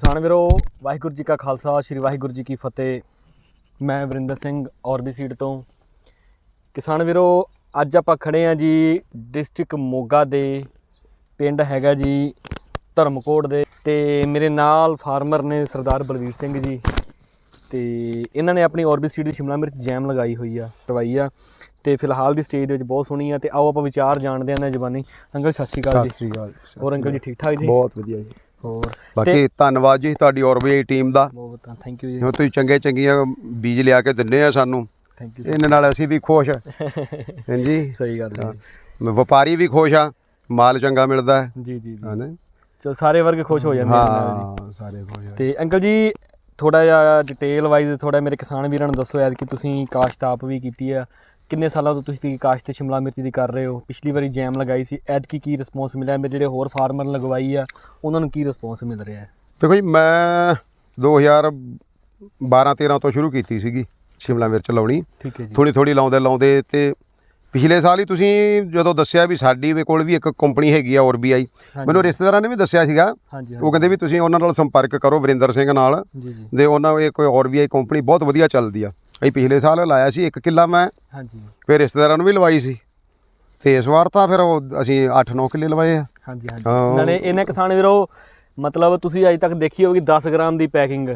ਕਿਸਾਨ ਵੀਰੋ ਵਾਹਿਗੁਰੂ ਜੀ ਕਾ ਖਾਲਸਾ ਸ੍ਰੀ ਵਾਹਿਗੁਰੂ ਜੀ ਕੀ ਫਤਿਹ। ਮੈਂ ਵਰਿੰਦਰ ਸਿੰਘ ਔਰਬੀ ਸੀਡ ਤੋਂ। ਕਿਸਾਨ ਵੀਰੋ ਅੱਜ ਆਪਾਂ ਖੜੇ ਆ ਜੀ ਡਿਸਟ੍ਰਿਕਟ ਮੋਗਾ ਦੇ ਪਿੰਡ ਹੈਗਾ ਜੀ ਧਰਮਕੋਟ ਦੇ। ਤੇ ਮੇਰੇ ਨਾਲ ਫਾਰਮਰ ਨੇ ਸਰਦਾਰ ਬਲਵੀਰ ਸਿੰਘ ਜੀ। ਤੇ ਇਹਨਾਂ ਨੇ ਆਪਣੀ ਔਰਬਿਟ ਸੀਡ ਦੀ ਸ਼ਿਮਲਾ ਮਿਰਚ ਜੈਮ ਲਗਾਈ ਹੋਈ ਆ ਕਰਵਾਈ ਆ। ਤੇ ਫਿਲਹਾਲ ਦੀ ਸਟੇਜ ਦੇ ਵਿੱਚ ਬਹੁਤ ਸੋਹਣੀ ਆ। ਤੇ ਆਓ ਆਪਾਂ ਵਿਚਾਰ ਜਾਣਦੇ ਹਾਂ ਇਹਨਾਂ ਜ਼ਬਾਨੀ ਅੰਕਲ ਸਤਿ ਸ਼੍ਰੀ ਅਕਾਲ ਸਤਿ ਜੀ ਸ੍ਰੀ ਅਕਾਲ ਸਤਿ ਹੋਰ ਅੰਕਲ ਜੀ ਠੀਕ ਠਾਕ ਜੀ? ਬਹੁਤ ਵਧੀਆ ਜੀ। ਹੋਰ। ਬਾਕੀ ਧੰਨਵਾਦ ਜੀ ਤੁਹਾਡੀ ਔਰਬੀਆਈ ਟੀਮ ਦਾ। ਬਹੁਤ ਥੈਂਕ ਯੂ ਜੀ। ਜੋ ਤੁਸੀਂ ਚੰਗੇ ਚੰਗੀਆਂ ਬੀਜ ਲਿਆ ਕੇ ਦਿੰਦੇ ਆ ਸਾਨੂੰ। ਥੈਂਕ ਯੂ ਇਹਨਾਂ ਨਾਲ ਅਸੀਂ ਵੀ ਖੁਸ਼ ਹਾਂਜੀ। ਸਹੀ ਗੱਲ ਹੈ। ਵਪਾਰੀ ਵੀ ਖੁਸ਼ ਆ। ਮਾਲ ਚੰਗਾ ਮਿਲਦਾ ਹੈ। ਜੀ ਜੀ ਜੀ? ਚਲੋ ਸਾਰੇ ਵਰਗ ਖੁਸ਼ ਹੋ ਜਾਂਦੇ ਹਾਂ ਸਾਰੇ ਖੁਸ਼ ਤੇ ਅੰਕਲ ਜੀ ਥੋੜਾ ਜਿਹਾ ਡਿਟੇਲ ਵਾਈਜ਼ ਥੋੜਾ ਮੇਰੇ ਕਿਸਾਨ ਵੀਰਾਂ ਨੂੰ ਦੱਸੋ ਯਾਰ ਕਿ ਤੁਸੀਂ ਕਾਸ਼ਤ ਆਪ ਵੀ ਕੀਤੀ ਆ। ਕਿੰਨੇ ਸਾਲਾਂ ਤੋਂ ਤੁਸੀਂ ਕਾਸ਼ਤ ਤੇ ਸ਼ਿਮਲਾ ਮਿਰਚ ਦੀ ਕਰ ਰਹੇ ਹੋ? ਪਿਛਲੀ ਵਾਰੀ ਜੈਮ ਲਗਾਈ ਸੀ ਐਦ ਕੀ ਕੀ ਰਿਸਪੌਂਸ ਮਿਲਿਆ? ਮੇਰੇ ਜਿਹੜੇ ਹੋਰ ਫਾਰਮਰ ਲਗਵਾਈ ਆ ਉਹਨਾਂ ਨੂੰ ਕੀ ਰਿਸਪੌਂਸ ਮਿਲ ਰਿਹਾ ਹੈ? ਦੇਖੋ ਜੀ ਮੈਂ 2012 13 ਤੋਂ ਸ਼ੁਰੂ ਕੀਤੀ ਸੀਗੀ ਸ਼ਿਮਲਾ ਮਿਰਚ ਲਾਉਣੀ। ਠੀਕ ਹੈ ਜੀ। ਥੋੜੀ ਥੋੜੀ ਲਾਉਂਦੇ ਲਾਉਂਦੇ ਤੇ ਪਿਛਲੇ ਸਾਲ ਹੀ ਤੁਸੀਂ ਜਦੋਂ ਦੱਸਿਆ ਵੀ ਸਾਡੀ ਵੀ ਕੋਲ ਵੀ ਇੱਕ ਕੰਪਨੀ ਹੈਗੀ ਆ ਆਈ ਮੈਨੂੰ ਰਿਸ਼ਤੇਦਾਰਾਂ ਨੇ ਵੀ ਦੱਸਿਆ ਸੀਗਾ। ਹਾਂਜੀ ਉਹ ਕਹਿੰਦੇ ਵੀ ਤੁਸੀਂ ਉਹਨਾਂ ਨਾਲ ਸੰਪਰਕ ਕਰੋ ਵਰਿੰਦਰ ਸਿੰਘ ਨਾਲ ਜੀ ਜੀ। ਦੇ ਉਹਨਾਂ ਇਹ ਕੋਈ ਆਈ ਕੰਪਨੀ ਬਹੁਤ ਵਧੀਆ ਚੱਲਦੀ ਆ। ਅਸੀਂ ਪਿਛਲੇ ਸਾਲ ਲਾਇਆ ਸੀ ਇੱਕ ਕਿੱਲਾ ਮੈਂ। ਹਾਂਜੀ। ਫਿਰ ਰਿਸ਼ਤੇਦਾਰਾਂ ਨੂੰ ਵੀ ਲਵਾਈ ਸੀ। ਤੇ ਇਸ ਵਾਰ ਤਾਂ ਫਿਰ ਉਹ ਅਸੀਂ 8-9 ਕਿੱਲੇ ਲਵਾਏ ਆ। ਹਾਂਜੀ ਹਾਂਜੀ। ਨਾਲੇ ਇਹਨਾਂ ਕਿਸਾਨ ਵੀਰੋ ਮਤਲਬ ਤੁਸੀਂ ਅਜੇ ਤੱਕ ਦੇਖੀ ਹੋਵੇਗੀ 10 ਗ੍ਰਾਮ ਦੀ ਪੈਕਿੰਗ।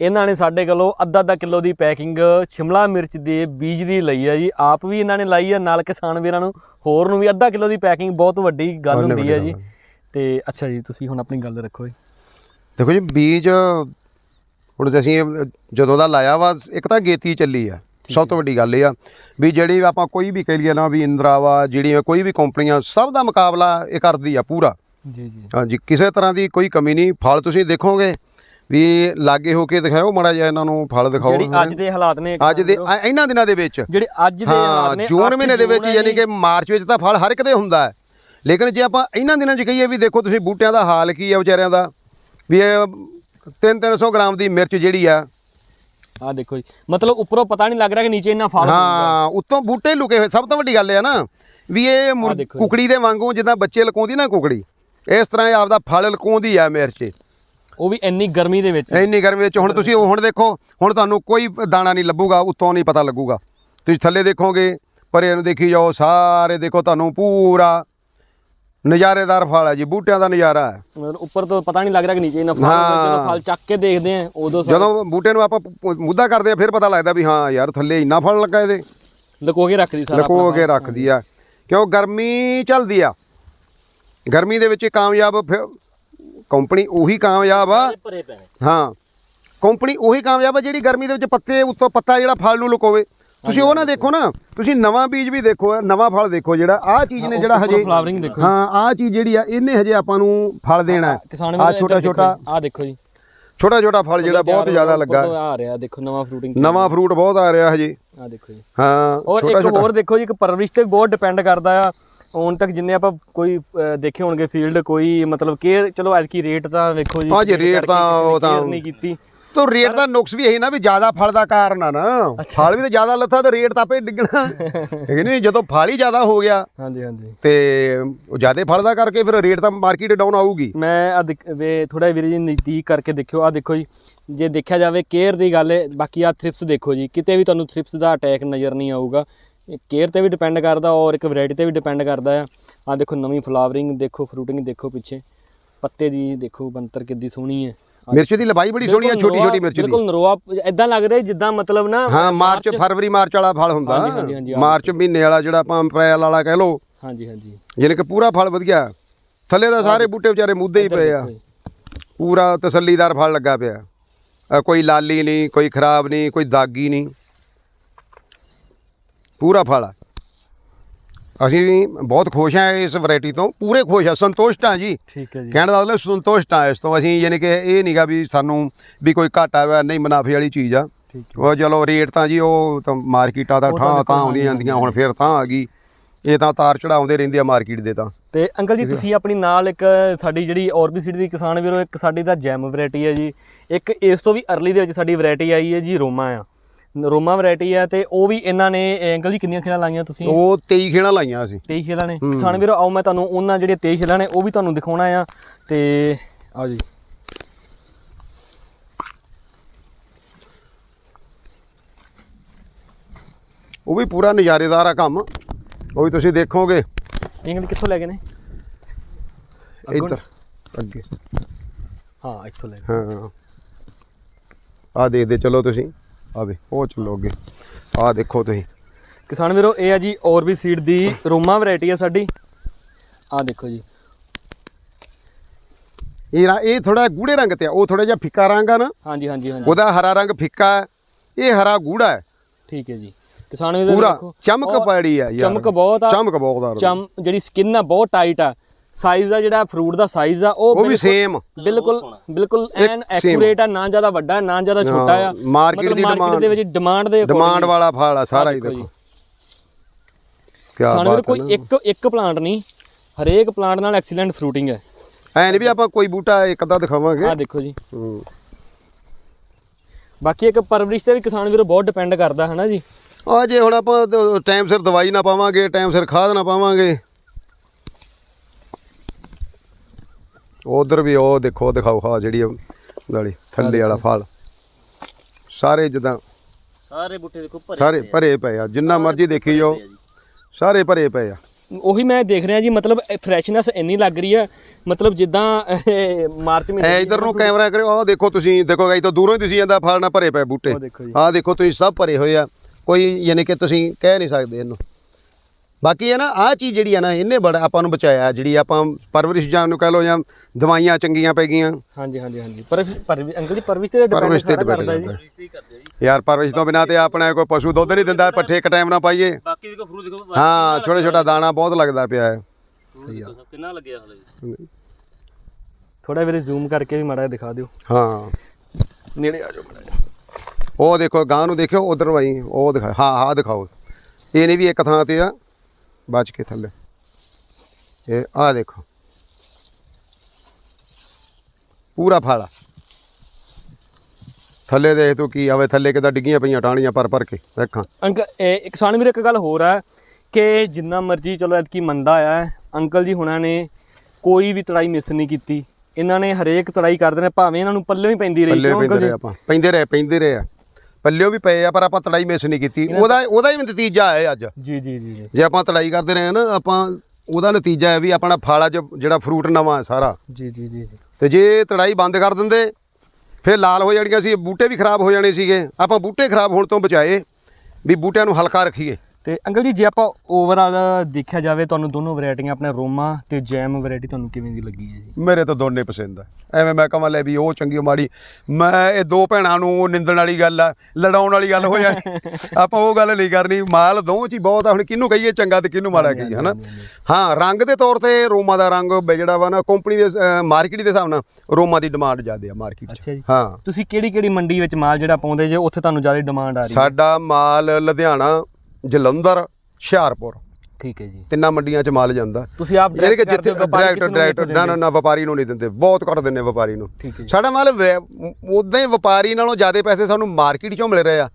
ਇਹਨਾਂ ਨੇ ਸਾਡੇ ਕੋਲੋਂ ਅੱਧਾ ਅੱਧਾ ਕਿਲੋ ਦੀ ਪੈਕਿੰਗ ਸ਼ਿਮਲਾ ਮਿਰਚ ਦੇ ਬੀਜ ਦੀ ਲਈ ਆ ਜੀ। ਆਪ ਵੀ ਇਹਨਾਂ ਨੇ ਲਾਈ ਆ ਨਾਲ ਕਿਸਾਨ ਵੀਰਾਂ ਨੂੰ ਹੋਰ ਨੂੰ ਵੀ ਅੱਧਾ ਕਿਲੋ ਦੀ ਪੈਕਿੰਗ ਬਹੁਤ ਵੱਡੀ ਗੱਲ ਹੁੰਦੀ ਹੈ ਵੱਡੀ ਜੀ। ਤੇ ਅੱਛਾ ਜੀ ਤੁਸੀਂ ਹੁਣ ਆਪਣੀ ਗੱਲ ਰੱਖੋ ਜੀ। ਦੇਖੋ ਜੀ ਬੀਜ ਹੁਣ ਅਸੀਂ ਜਦੋਂ ਦਾ ਲਾਇਆ ਵਾ ਇੱਕ ਤਾਂ ਗੇਤੀ ਚੱਲੀ ਆ। ਸਭ ਤੋਂ ਵੱਡੀ ਗੱਲ ਇਹ ਆ ਵੀ ਜਿਹੜੀ ਆਪਾਂ ਕੋਈ ਵੀ ਕਹਿ ਲਈਏ ਨਾ ਵੀ ਇੰਦਰਾ ਵਾ ਜਿਹੜੀਆਂ ਕੋਈ ਵੀ ਕੰਪਨੀਆਂ ਸਭ ਦਾ ਮੁਕਾਬਲਾ ਇਹ ਕਰਦੀ ਆ ਪੂਰਾ। ਜੀ ਜੀ। ਹਾਂਜੀ ਕਿਸੇ ਤਰ੍ਹਾਂ ਦੀ ਕੋਈ ਕਮੀ ਨਹੀਂ। ਫਲ ਤੁਸੀਂ ਦੇਖੋਗੇ ਵੀ ਲਾਗੇ ਹੋ ਕੇ ਦਿਖਾਓ ਮਾੜਾ ਜਿਹਾ ਇਹਨਾਂ ਨੂੰ ਫਲ ਦਿਖਾਓ। ਜਿਹੜੀ ਅੱਜ ਦੇ ਹਾਲਾਤ ਨੇ ਅੱਜ ਦੇ ਆ- ਇਹਨਾਂ ਦਿਨਾਂ ਦੇ ਵਿੱਚ। ਜਿਹੜੇ ਅੱਜ ਦੇ ਹਾਲਾਤ ਹਾਂ ਨੇ ਜੂਨ ਮਹੀਨੇ ਦੇ ਵਿੱਚ ਯਾਨੀ। ਕਿ ਮਾਰਚ ਵਿੱਚ ਤਾਂ ਫਲ ਹਰ ਇੱਕ ਦੇ ਹੁੰਦਾ ਹੈ। ਲੇਕਿਨ ਜੇ ਆਪਾਂ ਇਹਨਾਂ ਦਿਨਾਂ 'ਚ ਕਹੀਏ ਵੀ ਦੇਖੋ ਤੁਸੀਂ ਬੂਟਿਆਂ ਦਾ ਹਾਲ ਕੀ ਹੈ ਵਿਚਾਰਿਆਂ ਦਾ ਵੀ ਇਹ 3-300 ਗ੍ਰਾਮ ਦੀ ਮਿਰਚ ਜਿਹੜੀ ਆ। ਆਹ ਦੇਖੋ ਜੀ। ਮਤਲਬ ਉੱਪਰੋਂ ਪਤਾ ਨਹੀਂ ਲੱਗ ਰਿਹਾ ਕਿ ਨੀਚੇ ਇੰਨਾ ਫਲ ਹਾਂ ਉੱਤੋਂ ਬੂਟੇ ਲੁਕੇ ਹੋਏ। ਸਭ ਤੋਂ ਵੱਡੀ ਗੱਲ ਆ ਨਾ ਵੀ ਇਹ। ਕੁਕੜੀ ਦੇ ਵਾਂਗੂ ਜਿੱਦਾਂ ਬੱਚੇ ਲਕਾਉਂਦੀ ਨਾ ਕੁਕੜੀ ਇਸ ਤਰ੍ਹਾਂ ਇਹ ਆਪਦਾ ਫਲ ਲਕਾਉਂਦੀ ਆ ਮਿਰਚ। ਉਹ ਵੀ ਇੰਨੀ ਗਰਮੀ ਦੇ ਵਿੱਚ। ਇੰਨੀ ਗਰਮੀ ਵਿੱਚ। ਹੁਣ ਤੁਸੀਂ ਹੁਣ ਦੇਖੋ ਹੁਣ ਤੁਹਾਨੂੰ ਕੋਈ ਦਾਣਾ ਨਹੀਂ ਲੱਭੂਗਾ ਉੱਤੋਂ ਨਹੀਂ ਪਤਾ ਲੱਗੂਗਾ। ਤੁਸੀਂ ਥੱਲੇ ਦੇਖੋਗੇ ਪਰ ਇਹਨੂੰ ਦੇਖੀ ਜਾਓ ਸਾਰੇ ਦੇਖੋ ਤੁਹਾਨੂੰ ਪੂਰਾ ਨਜ਼ਾਰੇਦਾਰ ਫਲ ਹੈ ਜੀ ਬੂਟਿਆਂ ਦਾ ਨਜ਼ਾਰਾ ਹੈ। ਮਤਲਬ ਉੱਪਰ ਤੋਂ ਪਤਾ ਨਹੀਂ ਲੱਗ ਰਿਹਾ ਕਿ ਨੀਚੇ ਇੰਨਾ ਫਲ ਹੋਊਗਾ ਜਦੋਂ ਫਲ ਚੱਕ ਕੇ ਦੇਖਦੇ ਆ ਉਦੋਂ ਜਦੋਂ ਬੂਟੇ ਨੂੰ ਆਪਾਂ ਪ- ਮੁੱਦਾ ਕਰਦੇ ਆ ਫਿਰ ਪਤਾ ਲੱਗਦਾ ਵੀ ਹਾਂ ਯਾਰ ਥੱਲੇ ਇੰਨਾ ਫਲ ਲੱਗਾ ਇਹਦੇ। ਲੁਕੋ ਕੇ ਰੱਖਦੀ ਸਾਰਾ ਲਕੋ ਕੇ ਰੱਖਦੀ ਆ। ਕਿਉਂ ਗਰਮੀ ਚੱਲਦੀ ਆ। ਗਰਮੀ ਦੇ ਵਿੱਚ ਇਹ ਕਾਮਯਾਬ ਫਿਰ ਕੰਪਨੀ ਉਹੀ ਕਾਮਯਾਬ ਆ। ਭਰੇ ਪੈਣੇ ਹਾਂ। ਕੰਪਨੀ ਉਹੀ ਕਾਮਯਾਬ ਆ ਜਿਹੜੀ ਗਰਮੀ ਦੇ ਵਿੱਚ ਪੱਤੇ ਉੱਤੋਂ ਪੱਤਾ ਜਿਹੜਾ ਫਲ ਨੂੰ ਲੁਕੋਵੇ। ਤੁਸੀਂ ਉਹ ਨਾ ਦੇਖੋ ਨਾ ਤੁਸੀਂ ਨਵਾਂ ਬੀਜ ਵੀ ਦੇਖੋ ਨਵਾਂ ਫਲ ਦੇਖੋ ਜਿਹੜਾ ਆਹ ਚੀਜ਼ ਨੇ ਜਿਹੜਾ ਹਜੇ ਫਲਾਵਰਿੰਗ ਦੇਖੋ। ਹਾਂ ਆਹ ਚੀਜ਼ ਜਿਹੜੀ ਆ ਇਹਨੇ ਹਜੇ ਆਪਾਂ ਨੂੰ ਫਲ ਦੇਣਾ ਆ ਛੋਟਾ ਛੋਟਾ ਆ ਦੇਖੋ ਜੀ। ਛੋਟਾ ਛੋਟਾ ਫਲ ਜਿਹੜਾ ਬਹੁਤ ਜ਼ਿਆਦਾ ਲੱਗਾ। ਆ ਰਿਹਾ ਦੇਖੋ ਨਵਾਂ ਫਰੂਟਿੰਗ ਨਵਾਂ ਫਰੂਟ ਬਹੁਤ ਆ ਰਿਹਾ ਹਜੇ। ਆ ਦੇਖੋ ਜੀ। ਹਾਂ ਔਰ ਇੱਕ ਹੋਰ ਦੇਖੋ ਜੀ ਇੱਕ ਪਰਵਰਿਸ਼ ਤੇ ਬਹੁਤ ਡਿਪੈਂਡ ਕਰਦਾ ਆ। ਹੁਣ ਤੱਕ ਜਿੰਨੇ ਆਪਾਂ ਕੋਈ ਦੇਖੇ ਹੋਣਗੇ ਫੀਲਡ ਕੋਈ ਮਤਲਬ ਕੇਅਰ ਚਲੋ ਐਤਕੀ ਰੇਟ ਤਾਂ ਵੇਖੋ ਜੀ ਹਾਂਜੀ, ਰੇਟ ਤਾਂ ਉਹ ਤਾਂ- ਨਹੀਂ ਕੀਤੀ। ਤੋ ਰੇਟ ਦਾ ਨੁਕਸ ਵੀ ਇਹੀ ਨਾ ਵੀ ਜ਼ਿਆਦਾ ਫਲ ਦਾ ਕਾਰਨ ਆ ਨਾ। ਫਲ ਵੀ ਤਾਂ ਜ਼ਿਆਦਾ ਲੱਥਾ ਤੇ ਰੇਟ ਤਾਂ ਆਪੇ ਡਿੱਗਣਾ। ਠੀਕ ਨਹੀਂ ਜਦੋਂ ਫਲ ਹੀ ਜ਼ਿਆਦਾ ਹੋ ਗਿਆ ਹਾਂਜੀ ਹਾਂਜੀ। ਤੇ ਉਹ ਜ਼ਿਆਦਾ ਫਲ ਦਾ ਕਰਕੇ ਫਿਰ ਰੇਟ ਤਾਂ ਮਾਰਕੀਟ ਡਾਊਨ ਆਊਗੀ। ਮੈਂ ਆ ਵੇ ਥੋੜਾ ਵੀਰ ਜੀ ਨਜ਼ਦੀਕ ਕਰਕੇ ਦੇਖਿਓ। ਆ ਦੇਖੋ ਜੀ ਜੇ ਦੇਖਿਆ ਜਾਵੇ ਕੇਅਰ ਦੀ ਗੱਲ ਹੈ ਬਾਕੀ ਆ ਥ੍ਰਿਪਸ ਦੇਖੋ ਜੀ ਕਿਤੇ ਵੀ ਤੁਹਾਨੂੰ ਥ੍ਰਿਪਸ ਦਾ ਅਟੈਕ ਨਜ਼ਰ ਨਹੀਂ ਆਊਗਾ। ਕੇਅਰ ਤੇ ਵੀ ਡਿਪੈਂਡ ਕਰਦਾ ਔਰ ਇੱਕ ਵੈਰਾਈਟੀ ਤੇ ਵੀ ਡਿਪੈਂਡ ਕਰਦਾ ਆ। ਆ ਦੇਖੋ ਨਵੀਂ ਫਲਾਵਰਿੰਗ ਦੇਖੋ ਫਰੂਟਿੰਗ ਦੇਖੋ ਪਿੱਛੇ। ਪੱਤੇ ਦੀ ਦੇਖੋ ਬੰਤਰ ਕਿੱਦੀ ਸੋਹਣੀ ਹੈ। ਮਿਰਚ ਦੀ ਲੰਬਾਈ ਬੜੀ ਸੋਹਣੀ ਆ ਛੋਟੀ ਛੋਟੀ ਮਿਰਚ ਦੀ। ਬਿਲਕੁਲ ਨਰੋਆ ਇਦਾਂ ਲੱਗ ਰਿਹਾ ਜਿੱਦਾਂ ਮਤਲਬ ਨਾ ਹਾਂ ਮਾਰਚ ਫਰਵਰੀ ਮਾਰਚ ਵਾਲਾ ਫਲ ਹੁੰਦਾ। ਮਾਰਚ ਮਹੀਨੇ ਵਾਲਾ ਜਿਹੜਾ ਆਪਾਂ ਅਪ੍ਰੈਲ ਵਾਲਾ ਕਹਿ ਲਓ। ਹਾਂਜੀ ਹਾਂਜੀ। ਯਾਨੀ ਕਿ ਪੂਰਾ ਫਲ ਵਧੀਆ। ਥੱਲੇ ਦਾ ਸਾਰੇ ਬੂਟੇ ਵਿਚਾਰੇ ਮੁੱਦੇ ਹੀ ਪਏ ਆ। ਪੂਰਾ ਤਸੱਲੀਦਾਰ ਫਲ ਲੱਗਾ ਪਿਆ। ਕੋਈ ਲਾਲੀ ਨਹੀਂ ਕੋਈ ਖਰਾਬ ਨਹੀਂ ਕੋਈ ਦਾਗੀ ਨਹੀਂ। ਪੂਰਾ ਫਲ ਆ। ਅਸੀਂ ਵੀ ਬਹੁਤ ਖੁਸ਼ ਹਾਂ ਇਸ ਵੈਰਾਈਟੀ ਤੋਂ ਪੂਰੇ ਖੁਸ਼ ਆ ਸੰਤੁਸ਼ਟ ਹਾਂ ਜੀ। ਠੀਕ ਹੈ ਜੀ। ਕਹਿਣ ਦਾ ਮਤਲਬ ਸੰਤੁਸ਼ਟ ਹਾਂ ਇਸ ਤੋਂ ਅਸੀਂ ਯਾਨੀ ਕਿ ਇਹ ਨਹੀਂਗਾ ਵੀ ਸਾਨੂੰ ਵੀ ਕੋਈ ਘਾਟਾ ਵਾ ਨਹੀਂ ਮੁਨਾਫੇ ਵਾਲੀ ਚੀਜ਼ ਆ। ਉਹ ਚਲੋ ਰੇਟ ਤਾਂ ਜੀ ਉਹ ਤਾਂ ਮਾਰਕੀਟਾਂ ਦਾ ਠਾਂ ਤਾਂ ਆਉਂਦੀਆਂ ਜਾਂਦੀਆਂ ਹੁਣ ਫਿਰ ਤਾਂ ਆ ਗਈ। ਇਹ ਤਾਂ ਤਾਰ ਚੜਾਉਂਦੇ ਰਹਿੰਦੇ ਆ ਮਾਰਕੀਟ ਦੇ ਤਾਂ। ਤੇ ਅੰਕਲ ਜੀ ਤੁਸੀਂ ਆਪਣੀ ਨਾਲ ਇੱਕ ਸਾਡੀ ਜਿਹੜੀ ਔਰਬਿਸਿਟੀ ਦੀ ਕਿਸਾਨ ਵੀਰੋ ਇੱਕ ਸਾਡੀ ਦਾ ਜੈਮ ਵੈਰਾਈਟੀ ਹੈ ਜੀ। ਇੱਕ ਇਸ ਤੋਂ ਵੀ ਅਰਲੀ ਦੇ ਵਿੱਚ ਸਾਡੀ ਵੈਰਾਈਟੀ ਆਈ ਹੈ ਜੀ ਰੋਮਾ ਆ। ਰੋਮਾ ਵੈਰਾਈਟੀ ਆ ਤੇ ਉਹ ਵੀ ਇਹਨਾਂ ਨੇ ਅੰਕਲ ਜੀ ਕਿੰਨੀਆਂ ਖੇਲਾਂ ਲਾਈਆਂ ਤੁਸੀਂ? ਉਹ 23 ਖੇਲਾਂ ਲਾਈਆਂ ਅਸੀਂ। 23 ਖੇਲਾਂ ਨੇ। ਕਿਸਾਨ ਵੀਰੋ ਆਓ ਮੈਂ ਤੁਹਾਨੂੰ ਉਹਨਾਂ ਜਿਹੜੇ 23 ਖੇਲਾਂ ਨੇ ਉਹ ਵੀ ਤੁਹਾਨੂੰ ਦਿਖਾਉਣਾ ਆ ਤੇ ਆਓ ਜੀ। ਉਹ ਵੀ ਪੂਰਾ ਨਜ਼ਾਰੇਦਾਰ ਆ ਕੰਮ। ਉਹ ਵੀ ਤੁਸੀਂ ਦੇਖੋਗੇ। ਅੰਕਲ ਕਿੱਥੋਂ ਲੈ ਗਏ ਨੇ? ਇੱਧਰ। ਅੱਗੇ। ਹਾਂ ਇੱਥੋਂ ਲੈ ਗਏ। ਹਾਂ। ਆ ਦੇਖਦੇ ਚਲੋ ਤੁਸੀਂ। ਆਵੇ ਉਹ ਚੱਲੋ ਅੱਗੇ। ਆ ਦੇਖੋ ਤੁਸੀਂ। ਕਿਸਾਨ ਵੀਰੋ ਇਹ ਆ ਜੀ ਔਰਬੀ ਸੀਡ ਦੀ ਰੋਮਾ ਵੈਰਾਈਟੀ ਆ ਸਾਡੀ। ਆ ਦੇਖੋ ਜੀ। ਇਹ ਇਹ ਥੋੜਾ ਗੂੜੇ ਰੰਗ ਤੇ ਆ ਉਹ ਥੋੜਾ ਜਿਹਾ ਫਿੱਕਾ ਰੰਗ ਆ ਨਾ। ਹਾਂਜੀ ਹਾਂਜੀ ਹਾਂਜੀ। ਉਹਦਾ ਹਰਾ ਰੰਗ ਫਿੱਕਾ ਹੈ ਇਹ ਹਰਾ ਗੂੜਾ ਹੈ। ਠੀਕ ਹੈ ਜੀ। ਕਿਸਾਨ ਵੀਰੋ ਦੇਖੋ ਚਮਕ ਔਰ ਪੜੀ ਆ ਯਾਰ। ਚਮਕ ਬਹੁਤ ਆ। ਚਮਕ ਬਹੁਤ ਆ ਚਮ ਜਿਹੜੀ ਸਕਿਨ ਆ ਬਹੁਤ ਟਾਈਟ ਆ। ਸਾਈਜ਼ ਆ ਜਿਹੜਾ ਫਰੂਟ ਦਾ ਸਾਈਜ਼ ਆ ਉਹ ਵੀ ਸੇਮ ਬਿਲਕੁਲ ਬਿਲਕੁਲ ਐਨ। ਐਕੂਰੇਟ ਆ ਨਾ ਜ਼ਿਆਦਾ ਵੱਡਾ ਨਾ ਜ਼ਿਆਦਾ ਛੋਟਾ ਆ। market ਦੀ ਮਾਰਕੀਟ demand- ਦੇ ਵਿੱਚ ਡਿਮਾਂਡ ਦੇ ਡਿਮਾਂਡ ਵਾਲਾ ਫਲ ਆ ਸਾਰਾ ਹੀ ਦੇਖੋ। ਕੀ ਬਾਤ ਕੋਈ ਇੱਕ ਇੱਕ ਪਲਾਂਟ ਨਹੀਂ ਹਰੇਕ ਪਲਾਂਟ ਨਾਲ ਐਕਸੀਲੈਂਟ ਫਰੂਟਿੰਗ ਹੈ। ਐ ਨਹੀਂ ਵੀ ਆਪਾਂ ਕੋਈ ਬੂਟਾ ਇੱਕ ਅੱਧਾ ਦਿਖਾਵਾਂਗੇ। ਆ ਦੇਖੋ ਜੀ। ਹੂੰ। ਬਾਕੀ ਇੱਕ ਪਰਵਰਿਸ਼ ਤੇ ਵੀ ਕਿਸਾਨ ਵੀਰੋ ਬਹੁਤ ਡਿਪੈਂਡ ਕਰਦਾ ਹੈ ਨਾ ਜੀ? ਆ ਜੇ ਹੁਣ ਆਪਾਂ ਟਾਈਮ ਸਿਰ ਦਵਾਈ ਨਾ ਪਾਵਾਂਗੇ ਟਾਈਮ ਸਿਰ ਖਾਦ ਨਾ ਪਾਵਾਂਗੇ ਉਧਰ ਵੀ ਉਹ ਦੇਖੋ ਦਿਖਾਓ ਹਾਂ ਜਿਹੜੀ ਉਹ ਨਾਲੀ ਥੱਲੇ ਵਾਲਾ ਫਲ। ਸਾਰੇ ਜਦਾਂ ਸਾਰੇ ਬੂਟੇ ਦੇਖੋ ਭਰੇ ਸਾਰੇ ਭਰੇ ਪਏ ਆ ਜਿੰਨਾ ਮਰਜ਼ੀ ਦੇਖੀ ਜਾਓ। ਸਾਰੇ ਭਰੇ ਪਏ ਆ। ਉਹੀ ਮੈਂ ਦੇਖ ਰਿਹਾ ਜੀ ਮਤਲਬ ਫਰੈਸ਼ਨੈਸ ਇੰਨੀ ਲੱਗ ਰਹੀ ਹੈ ਮਤਲਬ ਜਿੱਦਾਂ ਮਾਰਚ ਮਹੀਨੇ ਐ ਇਧਰ ਨੂੰ ਕੈਮਰਾ ਕਰਿਓ ਆਹ ਦੇਖੋ ਤੁਸੀਂ ਦੇਖੋ ਗਾਈ ਤੋਂ ਦੂਰੋਂ ਹੀ ਤੁਸੀਂ ਜਾਂਦਾ ਫਲ ਨਾ ਭਰੇ ਪਏ ਬੂਟੇ। ਆਹ ਦੇਖੋ ਤੁਸੀਂ ਸਭ ਭਰੇ ਹੋਏ ਆ। ਕੋਈ ਯਾਨੀ ਕਿ ਤੁਸੀਂ ਕਹਿ ਨਹੀਂ ਸਕਦੇ ਇਹਨੂੰ। ਬਾਕੀ ਇਹ ਨਾ ਆਹ ਚੀਜ਼ ਜਿਹੜੀ ਆ ਨਾ ਇਹਨੇ ਬੜਾ ਆਪਾਂ ਨੂੰ ਬਚਾਇਆ ਜਿਹੜੀ ਆਪਾਂ ਪਰਵਰਿਸ਼ ਜਾਨ ਨੂੰ ਕਹਿ ਲਓ ਜਾਂ ਦਵਾਈਆਂ ਚੰਗੀਆਂ ਪੈ ਗਈਆਂ। ਹਾਂਜੀ ਹਾਂਜੀ ਹਾਂਜੀ। ਪਰ ਪਰ ਅੰਕਲ ਜੀ ਪਰਵਿਸ਼ ਤੇ ਡਿਪੈਂਡ ਪਰਵਰਿਸ਼ ਤੇ depend ਕਰਦਾ ਜੀ। ਯਾਰ ਪਰਵਰਿਸ਼ ਤੋਂ ਬਿਨਾ ਤੇ ਆਪਣਾ ਕੋਈ ਪਸ਼ੂ ਦੁੱਧ ਨਹੀਂ ਦਿੰਦਾ ਪੱਠੇ ਇੱਕ ਟਾਈਮ ਨਾ ਪਾਈਏ। ਬਾਕੀ ਦੇਖੋ ਫਰੂਟ ਦੇਖੋ ਹਾਂ ਛੋਟਾ ਛੋਟਾ ਦਾਣਾ ਬਹੁਤ ਲੱਗਦਾ ਪਿਆ ਹੈ। ਸਹੀ ਆ ਕਿੰਨਾ ਲੱਗਿਆ ਹਲੇ ਥੋੜਾ ਵੀਰੇ ਜ਼ੂਮ ਕਰਕੇ ਵੀ ਮਾੜਾ ਜਿਹਾ ਦਿਖਾ ਦਿਓ। ਹਾਂ। ਨੇੜੇ ਆ ਜਾਓ ਮਾੜਾ। ਉਹ ਦੇਖੋ ਗਾਂ ਨੂੰ ਦੇਖਿਓ ਉਧਰ ਵਾਈ ਉਹ ਦਿਖਾ ਹਾਂ ਹਾਂ ਦਿਖਾਓ। ਇਹ ਨਹੀਂ ਵੀ ਇੱਕ ਥਾਂ ਤੇ ਆ। ਬਚ ਕੇ ਥੱਲੇ। ਇਹ ਆ ਦੇਖੋ। ਪੂਰਾ ਫਾਲਾ। ਥੱਲੇ ਦੇਖ ਤੂੰ ਕੀ ਆਵੇ ਥੱਲੇ ਕਿਦਾਂ ਡਿੱਗੀਆਂ ਪਈਆਂ ਟਾਹਣੀਆਂ ਪਰ ਪਰ ਕੇ ਦੇਖਾਂ। ਅੰਕਲ ਇਹ ਕਿਸਾਨ ਵੀਰੇ ਇੱਕ ਗੱਲ ਹੋਰ ਹੈ ਕਿ ਜਿੰਨਾ ਮਰਜ਼ੀ ਚਲੋ ਐਤਕੀ ਮੰਦਾ ਹੈ, ਅੰਕਲ ਜੀ ਹੁਣਾਂ ਨੇ ਕੋਈ ਵੀ ਤੜਾਈ ਮਿਸ ਨਹੀਂ ਕੀਤੀ। ਇਹਨਾਂ ਨੇ ਹਰੇਕ ਤੜਾਈ ਕਰਦੇ ਨੇ ਭਾਵੇਂ ਇਹਨਾਂ ਨੂੰ ਪੱਲੇ ਹੀ ਪੈਂਦੀ ਰਹੀ ਪੱਲੇ ਪੈਂਦੇ ਰਹੇ ਆਪਾਂ। ਪੈਂਦੇ ਰਹੇ ਪੈਂਦੇ ਰਹੇ ਆ। ਪੱਲਿਓ ਵੀ ਪਏ ਆ ਪਰ ਆਪਾਂ ਤੜਾਈ ਮਿਸ ਨਹੀਂ ਕੀਤੀ। ਉਹਦਾ ਉਹਦਾ ਹੀ ਨਤੀਜਾ ਹੈ ਅੱਜ। ਜੀ ਜੀ ਜੀ ਜੀ। ਆਪਾਂ ਤੜਾਈ ਕਰਦੇ ਰਹੇ ਨਾ ਆਪਾਂ ਉਹਦਾ ਨਤੀਜਾ ਹੈ ਵੀ ਆਪਣਾ ਫਾਲਾ ਜੋ ਜਿਹੜਾ ਫਰੂਟ ਨਵਾਂ ਹੈ ਸਾਰਾ। ਜੀ ਜੀ ਜੀ। ਜੀ ਤੇ ਜੇ ਤੜਾਈ ਬੰਦ ਕਰ ਦਿੰਦੇ ਫਿਰ ਲਾਲ ਹੋ ਜਾਣੀਆਂ ਸੀ ਬੂਟੇ ਵੀ ਖਰਾਬ ਹੋ ਜਾਣੇ ਸੀਗੇ। ਆਪਾਂ ਬੂਟੇ ਖਰਾਬ ਹੋਣ ਤੋਂ ਬਚਾਏ ਵੀ ਬੂਟਿਆਂ ਨੂੰ ਹਲਕਾ ਰੱਖੀਏ। ਤੇ ਅੰਕਲ ਜੀ ਜੇ ਆਪਾਂ ਓਵਰਆਲ ਦੇਖਿਆ ਜਾਵੇ ਤੁਹਾਨੂੰ ਦੋਨੋਂ ਵੈਰਾਈਟੀਆਂ ਆਪਣੇ ਰੋਮਾ ਤੇ ਜੈਮ ਵੈਰਾਈਟੀ ਤੁਹਾਨੂੰ ਕਿਵੇਂ ਦੀ ਲੱਗੀ ਹੈ ਜੀ? ਮੇਰੇ ਤਾਂ ਦੋਨੇ ਪਸੰਦ ਆ। ਐਵੇਂ ਮੈਂ ਕਹਾਂ ਲੈ ਵੀ ਉਹ ਚੰਗੀ ਉਹ ਮਾੜੀ। ਮੈਂ ਇਹ ਦੋ ਭੈਣਾਂ ਨੂੰ ਨਿੰਦਣ ਵਾਲੀ ਗੱਲ ਆ ਲੜਾਉਣ ਵਾਲੀ ਗੱਲ ਹੋ ਜਾਣੀ। ਆਪਾਂ ਉਹ ਗੱਲ ਨਹੀਂ ਕਰਨੀ ਮਾਲ ਦੋਵਾਂ ਚ ਹੀ ਬਹੁਤ ਆ। ਹੁਣ ਕਿਹਨੂੰ ਕਹੀਏ ਚੰਗਾ ਤੇ ਕਿਹਨੂੰ ਮਾੜਾ ਕਹੀਏ ਹਨਾ? ਹਾਂ ਰੰਗ ਦੇ ਤੌਰ ਤੇ ਰੋਮਾ ਦਾ ਰੰਗ ਜਿਹੜਾ ਵਾ ਨਾ ਕੰਪਨੀ ਦੇ ਮਾਰਕੀਟ ਦੇ ਹਿਸਾਬ ਨਾਲ ਰੋਮਾ ਦੀ ਡਿਮਾਂਡ ਜ਼ਿਆਦਾ ਆ ਮਾਰਕੀਟ 'ਚ। ਹਾਂ। ਤੁਸੀਂ ਕਿਹੜੀ ਕਿਹੜੀ ਮੰਡੀ ਵਿੱਚ ਮਾਲ ਜਿਹੜਾ ਪਾਉਂਦੇ ਜੇ ਉੱਥੇ ਤੁਹਾਨੂੰ ਜ਼ਿਆਦਾ ਡਿਮਾਂਡ ਆ ਰਹੀ ਹੈ? ਸਾਡਾ ਮਾਲ ਲੁਧਿਆਣਾ ਜਲੰਧਰ ਹੁਸ਼ਿਆਰਪੁਰ। ਠੀਕ ਹੈ ਜੀ। ਤਿੰਨਾਂ ਮੰਡੀਆਂ 'ਚ ਮਾਲ ਜਾਂਦਾ। ਤੁਸੀਂ ਆਪ ਯਾਨੀ ਕਿ ਜਿੱਥੇ ਹੋ, ਵਪਾਰੀ ਡਾਇਰੈਕਟ ਕਿਸੇ ਨੂੰ ਨਾ ਵਪਾਰੀ ਨੂੰ ਨਹੀਂ ਦਿੰਦੇ। ਬਹੁਤ ਘੱਟ ਦਿੰਦੇ ਵਪਾਰੀ ਨੂੰ। ਸਾਡਾ ਮਾਲ ਉਦਾਂ ਹੀ ਵਪਾਰੀ ਨਾਲੋਂ ਜ਼ਿਆਦਾ ਪੈਸੇ ਸਾਨੂੰ ਮਾਰਕੀਟ 'ਚੋਂ ਮਿਲ ਰਹੇ ਆ।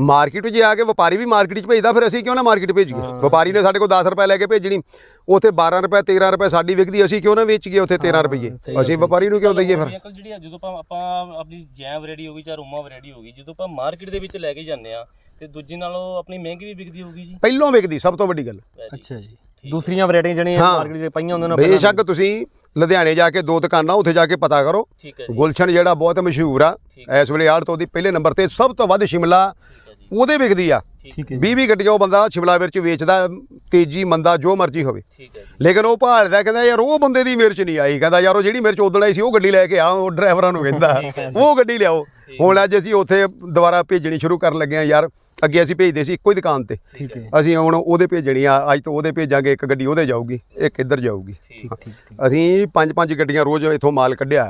ਮਾਰਕੀਟ 'ਚ ਜੇ ਆ ਕੇ ਵਪਾਰੀ ਵੀ ਮਾਰਕੀਟ 'ਚ ਭੇਜਦਾ ਫਿਰ ਅਸੀਂ ਕਿਉਂ ਨਾ ਮਾਰਕੀਟ ਭੇਜੀਏ? ਵਪਾਰੀ ਨੇ ਸਾਡੇ ਕੋਲ 10 ਰੁਪਏ ਲੈ ਕੇ ਭੇਜਣੀ ਉੱਥੇ 12 ਰੁਪਏ 13 ਰੁਪਏ ਸਾਡੀ ਵਿਕਦੀ ਅਸੀਂ ਕਿਉਂ ਨਾ ਵੇਚੀਏ ਉੱਥੇ 13 ਰੁਪਏ ਅਸੀਂ ਵਪਾਰੀ ਨੂੰ ਕਿਉਂ ਦਈਏ ਫਿਰ? ਅੰਕਲ ਜਿਹੜੀ ਆ ਜਦੋਂ ਆਪਾਂ ਆਪਾਂ ਆਪਣੀ ਜੈਮ ਵੈਰਾਈਟੀ ਹੋਗੀ ਜਾਂ ਰੋਮਾ ਵੈਰਾਈਟੀ ਹੋਗੀ ਜਦੋਂ ਆਪਾਂ ਮਾਰਕੀਟ ਦੇ ਵਿੱਚ ਲੈ ਕੇ ਜਾਂਦੇ ਆ ਤੇ ਦੂਜੀ ਨਾਲੋਂ ਆਪਣੀ ਮਹਿੰਗੀ ਵੀ ਵਿਕਦੀ ਹੋਊਗੀ ਜੀ? ਪਹਿਲੋਂ ਵਿਕਦੀ ਸਭ ਤੋਂ ਵੱਡੀ ਗੱਲ। ਅੱਛਾ ਜੀ। ਦੂਸਰੀਆਂ ਵੈਰਾਈਟੀਆਂ ਜਿਹੜੀਆਂ ਮਾਰਕੀਟ 'ਚ ਪਈਆਂ ਉਹਨਾਂ ਨੂੰ ਬੇਸ਼ੱਕ ਤੁਸੀਂ ਲੁਧਿਆਣੇ ਜਾ ਕੇ ਦੋ ਦੁਕਾਨਾਂ ਉੱਥੇ ਜਾ ਕੇ ਪਤਾ ਕਰੋ। ਠੀਕ ਹੈ ਗੁਲਸ਼ਨ ਜਿਹੜਾ ਬਹੁਤ ਮਸ਼ਹੂਰ ਆ ਇਸ ਵੇਲੇ ਆੜ ਤੋਂ ਦੀ ਪਹਿਲੇ ਨੰਬਰ ਤੇ ਸਭ ਤੋਂ ਵੱਧ ਸ਼ਿਮਲਾ ਉਹਦੇ ਵਿਕਦੀ ਆ। ਠੀਕ ਹੈ 20 20 ਗੱਡੀਆਂ ਉਹ ਬੰਦਾ ਸ਼ਿਮਲਾ ਮਿਰਚ ਵੇਚਦਾ ਤੇਜੀ ਮੰਦਾ ਜੋ ਮਰਜ਼ੀ ਹੋਵੇ। ਠੀਕ ਹੈ ਜੀ। ਲੇਕਿਨ ਉਹ ਭਾਲਦਾ ਕਹਿੰਦਾ ਯਾਰ ਉਹ ਬੰਦੇ ਦੀ ਮਿਰਚ ਨਹੀਂ ਆਈ। ਕਹਿੰਦਾ ਯਾਰ ਉਹ ਜਿਹੜੀ ਮਿਰਚ ਉਦੋਂ ਆਈ ਸੀ ਉਹ ਗੱਡੀ ਲੈ ਕੇ ਆ। ਉਹ ਡਰਾਈਵਰਾਂ ਨੂੰ ਕਹਿੰਦਾ ਉਹ ਗੱਡੀ ਲਿਆਓ। ਹੁਣ ਅੱਜ ਅਸੀਂ ਉੱਥੇ ਦੁਬਾਰਾ ਭੇਜਣੀ ਸ਼ੁਰੂ ਕਰਨ ਲੱਗੇ ਆ ਯਾਰ ਅੱਗੇ ਅਸੀਂ ਭੇਜਦੇ ਸੀ ਇੱਕੋ ਹੀ ਦੁਕਾਨ ਤੇ। ਠੀਕ ਹੈ ਅਸੀਂ ਹੁਣ ਉਹਦੇ ਭੇਜਣੀ ਆ ਅੱਜ ਤੋਂ ਉਹਦੇ ਭੇਜਾਂਗੇ ਇੱਕ ਗੱਡੀ ਉਹਦੇ ਜਾਊਗੀ ਇੱਕ ਇੱਧਰ ਜਾਊਗੀ। ਅਸੀਂ ਪੰਜ ਪੰਜ ਗੱਡੀਆਂ ਰੋਜ਼ ਇੱਥੋਂ ਮਾਲ ਕੱਢਿਆ।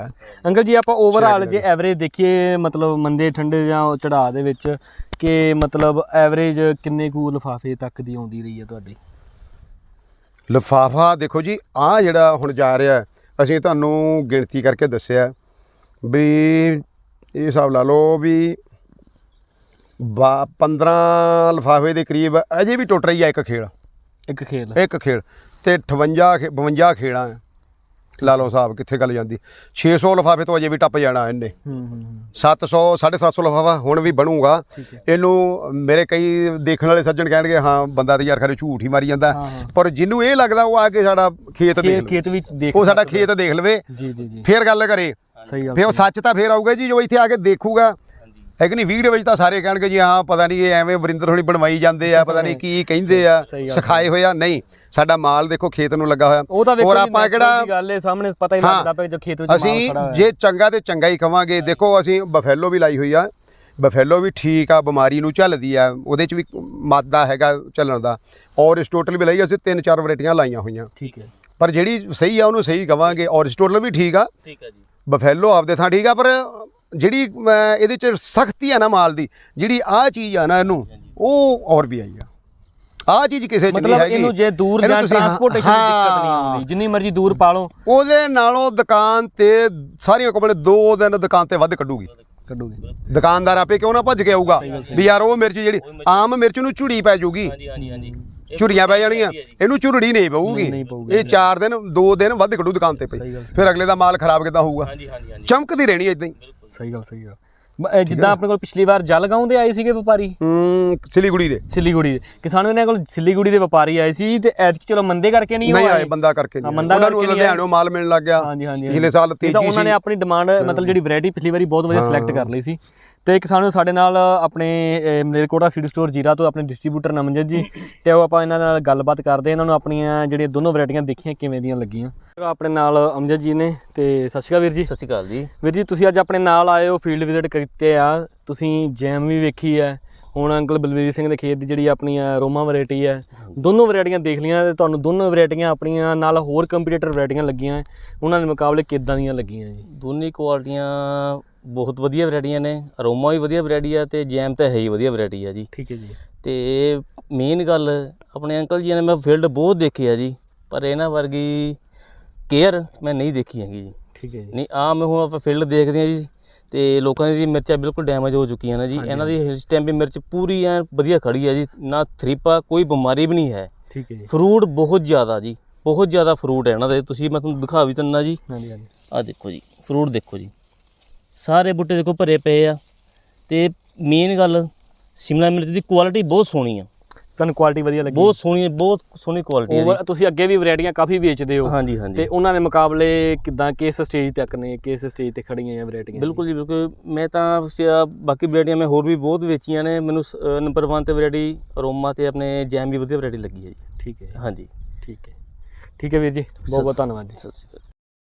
ਅੰਕਲ ਜੀ ਆਪਾਂ ਓਵਰਆਲ ਜੇ ਐਵਰੇਜ ਦੇਖੀਏ ਮਤਲਬ ਮੰਦੇ ਠੰਡੇ ਜਾਂ ਚੜਾ ਦੇ ਵਿੱਚ ਕਿ ਮਤਲਬ ਐਵਰੇਜ ਕਿੰਨੇ ਕੁ ਲਫਾਫੇ ਤੱਕ ਦੀ ਆਉਂਦੀ ਰਹੀ ਹੈ ਤੁਹਾਡੀ? ਲਿਫਾਫਾ ਦੇਖੋ ਜੀ ਆ ਜਿਹੜਾ ਹੁਣ ਜਾ ਰਿਹਾ ਅਸੀਂ ਤੁਹਾਨੂੰ ਗਿਣਤੀ ਕਰਕੇ ਦੱਸਿਆ ਵੀ ਇਹ ਹਿਸਾਬ ਲਾ ਲਓ ਵੀ 15 ਲਿਫਾਫੇ ਦੇ ਕਰੀਬ ਅਜੇ ਵੀ ਟੁੱਟ ਰਹੀ ਆ ਇੱਕ ਖੇਲ ਇੱਕ ਖੇਲ ਇੱਕ ਖੇਲ ਤੇ 58 ਖੇ- 52 ਖੇੜਾਂ ਲਾ ਲਓ ਸਾਹਿਬ ਕਿੱਥੇ ਗੱਲ ਜਾਂਦੀ? 600 ਲਫਾਫੇ ਤੋਂ ਅਜੇ ਵੀ ਟੱਪ ਜਾਣਾ ਇਹਨੇ। ਹੂੰ ਹੂੰ 700 750 ਲਫਾਫਾ ਹੁਣ ਵੀ ਬਣੂਗਾ। ਇਹਨੂੰ ਮੇਰੇ ਕਈ ਦੇਖਣ ਵਾਲੇ ਸੱਜਣ ਕਹਿਣਗੇ ਹਾਂ ਬੰਦਾ ਤੇ ਯਾਰ ਖਰੇ ਝੂਠ ਹੀ ਮਾਰੀ ਜਾਂਦਾ। ਪਰ ਜਿਹਨੂੰ ਇਹ ਲੱਗਦਾ ਉਹ ਆ ਕੇ ਸਾਡਾ ਖੇਤ ਦੇਖ ਖੇਤ ਵਿੱਚ ਦੇਖ ਉਹ ਸਾਡਾ ਖੇਤ ਦੇਖ ਲਵੇ। ਜੀ ਜੀ ਜੀ। ਫੇਰ ਗੱਲ ਕਰੇ। ਸਹੀ ਗੱਲ ਫੇਰ ਉਹ ਸੱਚ ਤਾਂ ਫੇਰ ਆਊਗਾ ਜੀ ਜੋ ਇੱਥੇ ਆ ਕੇ ਦੇਖੂਗਾ। ਹੈ ਕਿ ਨਹੀਂ? ਵੀਡੀਓ ਵਿੱਚ ਤਾਂ ਸਾਰੇ ਕਹਿਣਗੇ ਜੀ ਹਾਂ ਪਤਾ ਨਹੀਂ ਇਹ ਐਵੇਂ ਵਰਿੰਦਰ ਹੋਣੀ ਬਣਵਾਈ ਜਾਂਦੇ ਆ ਪਤਾ ਨਹੀਂ ਕੀ ਕਹਿੰਦੇ ਆ ਸਿਖਾਏ ਹੋਏ ਆ। ਨਹੀਂ ਸਾਡਾ ਮਾਲ ਦੇਖੋ ਖੇਤ ਨੂੰ ਲੱਗਾ ਹੋਇਆ। ਜੀ, ਆਪਾਂ ਕਿਹੜਾ ਗੱਲ ਹੈ ਸਾਹਮਣੇ ਪਤਾ ਹੀ। ਲੱਗਦਾ ਪਿਆ ਜੋ ਖੇਤ ਵਿੱਚ ਮਾਲ ਅਸੀਂ ਹੋਇਆ। ਜੇ ਚੰਗਾ ਤੇ ਚੰਗਾ ਹੀ ਕਵਾਂਗੇ। ਦੇਖੋ ਅਸੀਂ ਬਫੈਲੋ ਵੀ ਲਾਈ ਹੋਈ ਆ। ਬਫੈਲੋ ਵੀ ਠੀਕ ਆ ਬਿਮਾਰੀ ਨੂੰ ਝੱਲਦੀ ਆ। ਉਹਦੇ ਚ ਵੀ ਮਾਦਾ ਹੈਗਾ ਚੱਲਣ ਦਾ। ਔਰ ਟੋਟਲ ਵੀ ਲਈ ਅਸੀਂ ਤਿੰਨ ਚਾਰ ਵੈਰਾਈਟੀਆਂ ਲਾਈਆਂ ਹੋਈਆਂ। ਠੀਕ ਹੈ। ਪਰ ਜਿਹੜੀ ਸਹੀ ਆ ਉਹਨੂੰ ਸਹੀ ਕਵਾਂਗੇ। ਔਰ ਟੋਟਲ ਵੀ ਠੀਕ ਆ। ਠੀਕ ਹੈ ਜੀ। ਬਫੈਲੋ ਆਪਦੇ ਥਾਂ ਠੀਕ ਆ ਪਰ ਜਿਹੜੀ ਇਹਦੇ ਚ ਸਖਤੀ ਆ ਨਾ ਮਾਲ ਦੀ ਜਿਹੜੀ ਆ ਚੀਜ਼ ਆ ਨਾ ਇਹਨੂੰ ਉਹ ਔਰ ਵੀ ਆਈ ਆ। ਆ ਚੀਜ਼ ਕਿਸੇ ਚ ਨਹੀਂ ਮਤਲਬ ਹੈਗੀ। ਇਹਨੂੰ ਜੇ ਦੂਰ ਜਾਣ ਟਰਾਂਸਪੋਰਟੇਸ਼ਨ ਦੀ ਦਿੱਕਤ ਨਹੀਂ। ਆਉਂਦੀ ਜਿੰਨੀ ਮਰਜ਼ੀ ਦੂਰ ਪਾ ਲਓ। ਉਹਦੇ ਨਾਲੋਂ ਦੁਕਾਨ ਤੇ ਸਾਰੀਆਂ ਕੰਪਨੀ ਦੋ ਦਿਨ ਦੁਕਾਨ ਤੇ ਵੱਧ ਕੱਢੂਗੀ। ਕੱਢੂਗੀ। ਦੁਕਾਨਦਾਰ ਆਪੇ ਕਿਉਂ ਨਾ ਭੱਜ ਕੇ ਆਊਗਾ ਵੀ ਯਾਰ ਉਹ ਮਿਰਚ ਜਿਹੜੀ ਆਮ ਮਿਰਚ ਨੂੰ ਝੁੜੀ ਪੈ ਜਾਊਗੀ ਹਾਂਜੀ ਹਾਂਜੀ ਹਾਂਜੀ। ਝੁਰੀਆਂ ਪੈ ਜਾਣੀਆਂ। ਇਹਨੂੰ ਝੁਰੜੀ ਨਹੀਂ ਪਊਗੀ। ਇਹ 4 ਦਿਨ 2 ਦਿਨ ਵੱਧ ਕੱਢੂ ਦੁਕਾਨ ਤੇ ਪਈ ਫਿਰ ਅਗਲੇ ਦਾ ਮਾਲ ਖਰਾਬ ਕਿਦਾਂ ਹੋਊਗਾ? ਚਮਕਦੀ ਰਹਿਣੀ ਇਦਾਂ ਹੀ। ਸਹੀ ਗੱਲ ਸਹੀ ਗੱਲ। ਜਿੱਦਾਂ ਆਪਣੇ ਕੋਲ ਪਿਛਲੀ ਵਾਰ ਜਲਗਾਉਂ ਦੇ ਆਏ ਸੀਗੇ ਵਪਾਰੀ? ਹੂੰ ਸਿਲੀਗੁੜੀ ਦੇ। ਸਿੱਲੀਗੁੜੀ ਦੇ। ਕਿਸਾਨ ਇਹਨਾਂ ਕੋਲ ਸਿੱਲੀਗੁੜੀ ਦੇ ਵਪਾਰੀ ਆਏ ਸੀ ਤੇ ਐਤਕੀ ਚਲੋ ਮੰਦੇ ਕਰਕੇ ਨਹੀਂ ਆਏ? ਬੰਦਾ ਕਰਕੇ ਨਹੀਂ ਉਹਨਾਂ ਨੂੰ ਲੁਧਿਆਣੋਂ ਮਾਲ ਮਿਲਣ ਲੱਗ ਗਿਆ। ਹਾਂਜੀ ਹਾਂਜੀ ਪਿਛਲੇ ਸਾਲ ਤਾਂ ਤੇਜ਼ੀ ਉਹਨਾਂ ਨੇ ਆਪਣੀ ਡਿਮਾਂਡ ਮਤਲਬ ਜਿਹੜੀ ਵੈਰਾਈਟੀ ਪਿਛਲੀ ਵਾਰੀ ਬਹੁਤ ਵਧੀਆ ਸਿਲੈਕਟ ਕਰ ਲਈ ਸੀ। ਤੇ ਕਿਸਾਨ ਨੂੰ ਸਾਡੇ ਨਾਲ ਆਪਣੇ ਅਹ, ਮਲੇਰਕੋਟਲਾ ਸੀਡ ਸਟੋਰ ਜੀਰਾ ਤੋਂ ਆਪਣੇ ਡਿਸਟ੍ਰੀਬਿਊਟਰ ਨਮਨਜਤ ਜੀ ਤੇ ਉਹ ਆਪਾਂ ਇਹਨਾਂ ਨਾਲ ਗੱਲਬਾਤ ਕਰਦੇ ਇਹਨਾਂ ਨੂੰ ਆਪਣੀਆਂ ਜਿਹੜੀਆਂ ਦੋਨੋਂ ਵੈਰਾਈਟੀਆਂ ਦੇਖੀਆਂ ਕਿਵੇਂ ਦੀਆਂ ਲੱਗੀਆਂ। ਆਪਣੇ ਨਾਲ ਅਮਜਦ ਜੀ ਨੇ ਤੇ ਸਤਿ ਸ਼੍ਰੀ ਅਕਾਲ ਵੀਰ ਜੀ। ਸਤਿ ਸ਼੍ਰੀ ਅਕਾਲ ਜੀ। ਵੀਰ ਜੀ ਤੁਸੀਂ ਅੱਜ ਆਪਣੇ ਨਾਲ ਆਏ ਹੋ ਫੀਲਡ ਵਿਜ਼ਿਟ ਕੀਤੇ ਆ। ਤੁਸੀਂ ਜੈਮ ਵੀ ਵੇਖੀ ਹੈ। ਹੁਣ ਅੰਕਲ ਬਲਵੀਰ ਸਿੰਘ ਦੇ ਖੇਤ ਦੀ ਜਿਹੜੀ ਆਪਣੀ ਰੋਮਾ ਵੈਰਾਈਟੀ ਹੈ ਦੋਨੋਂ ਵੈਰਾਈਟੀਆਂ ਦੇਖ ਲਈਆਂ ਤੇ ਤੁਹਾਨੂੰ ਦੋਨੋਂ ਵੈਰਾਈਟੀਆਂ ਆਪਣੀਆਂ ਨਾਲ ਹੋਰ ਕੰਪੀਟੀਟਰ ਵੈਰਾਈਟੀਆਂ ਲੱਗੀਆਂ ਉਹਨਾਂ ਦੇ ਮੁਕਾਬਲੇ ਕਿੱਦਾਂ ਦੀਆਂ ਲੱਗੀਆਂ ਜੀ? ਦੋਨੇ ਕੁਆਲਟੀਆਂ ਬਹੁਤ ਵਧੀਆ ਵੈਰਾਈਟੀਆਂ ਨੇ ਅਰੋਮਾ ਵੀ ਵਧੀਆ ਵੈਰਾਈਟੀ ਆ ਤੇ ਜੈਮ ਤਾਂ ਹੈ ਹੀ ਵਧੀਆ ਵੈਰਾਈਟੀ ਆ ਜੀ। ਠੀਕ ਹੈ ਜੀ। ਤੇ ਮੇਨ ਗੱਲ ਆਪਣੇ ਅੰਕਲ ਜੀ ਨੇ ਮੈਂ ਫੀਲਡ ਬਹੁਤ ਦੇਖੀ ਆ ਜੀ ਪਰ ਇਹਨਾਂ ਵਰਗੀ ਕੇਅਰ ਮੈਂ ਨਹੀਂ ਦੇਖੀ ਹੈਗੀ ਜੀ। ਠੀਕ ਹੈ ਜੀ। ਨਹੀਂ ਆ ਮੈਂ ਹੁਣ ਆਪਾਂ ਫੀਲਡ ਦੇਖਦੇ ਆ ਜੀ ਤੇ ਲੋਕਾਂ ਦੀ ਮਿਰਚਾਂ ਬਿਲਕੁਲ ਡੈਮੇਜ ਹੋ ਚੁੱਕੀਆਂ ਨੇ ਜੀ। ਇਹਨਾਂ ਦੀ ਇਸ ਟਾਈਮ ਵੀ ਮਿਰਚ ਪੂਰੀ ਐ ਵਧੀਆ ਖੜੀ ਹੈ ਜੀ। ਨਾ ਥਰੀਪਾ ਕੋਈ ਬਿਮਾਰੀ ਵੀ ਨਹੀਂ ਹੈ। ਠੀਕ ਹੈ ਜੀ। ਫਰੂਟ ਬਹੁਤ ਜ਼ਿਆਦਾ ਜੀ। ਬਹੁਤ ਜ਼ਿਆਦਾ ਫਰੂਟ ਹੈ ਇਹਨਾਂ ਦੇ। ਤੁਸੀਂ ਮੈਂ ਤੁਹਾਨੂੰ ਦਿਖਾ ਵੀ ਦਿੰਦਾ ਜੀ। ਹਾਂਜੀ ਹਾਂਜੀ। ਆ ਦੇਖੋ ਜੀ ਫਰੂਟ ਦੇਖੋ ਜੀ। ਸਾਰੇ ਬੂਟੇ ਦੇਖੋ ਭਰੇ ਪਏ ਆ। ਤੇ ਮੇਨ ਗੱਲ ਸ਼ਿਮਲਾ ਮਿਰਚ ਦੀ ਕੁਆਲਿਟੀ ਬਹੁਤ ਸੋਹਣੀ ਆ। ਤੁਹਾਨੂੰ ਕੁਆਲਿਟੀ ਵਧੀਆ ਲੱਗੀ? ਬਹੁਤ ਸੋਹਣੀ ਬਹੁਤ ਸੋਹਣੀ ਕੁਆਲਿਟੀ ਹੈ Over- ਤੁਸੀਂ ਅੱਗੇ ਵੀ ਵੈਰਾਈਟੀਆਂ ਕਾਫੀ ਵੇਚਦੇ ਹੋ। ਹਾਂਜੀ ਹਾਂਜੀ। ਤੇ ਉਹਨਾਂ ਦੇ ਮੁਕਾਬਲੇ ਕਿਦਾਂ ਕਿਸ ਸਟੇਜ ਤੱਕ ਨੇ ਕਿਸ ਸਟੇਜ ਤੇ ਖੜੀਆਂ ਆ ਵੈਰਾਈਟੀਆਂ? ਬਿਲਕੁਲ ਜੀ ਬਿਲਕੁਲ। ਮੈਂ ਤਾਂ ਬਾਕੀ ਵੈਰਾਈਟੀਆਂ ਮੈਂ ਹੋਰ ਵੀ ਬਹੁਤ ਵੇਚੀਆਂ ਨੇ। ਮੈਨੂੰ ਨੰਬਰ 1 ਤੇ ਵੈਰਾਈਟੀ ਅਰੋਮਾ ਤੇ ਆਪਣੇ ਜੈਮ ਵੀ ਵਧੀਆ ਵੈਰਾਈਟੀ ਲੱਗੀ ਹੈ ਜੀ। ਠੀਕ ਹੈ। ਹਾਂਜੀ। ਠੀਕ ਹੈ। ਠੀਕ ਹੈ ਵੀਰ ਜੀ ਬਹੁਤ ਬਹੁਤ ਧੰਨਵਾਦ ਜੀ। ਸਤਿ ਸ਼੍ਰੀ ਅਕਾਲ।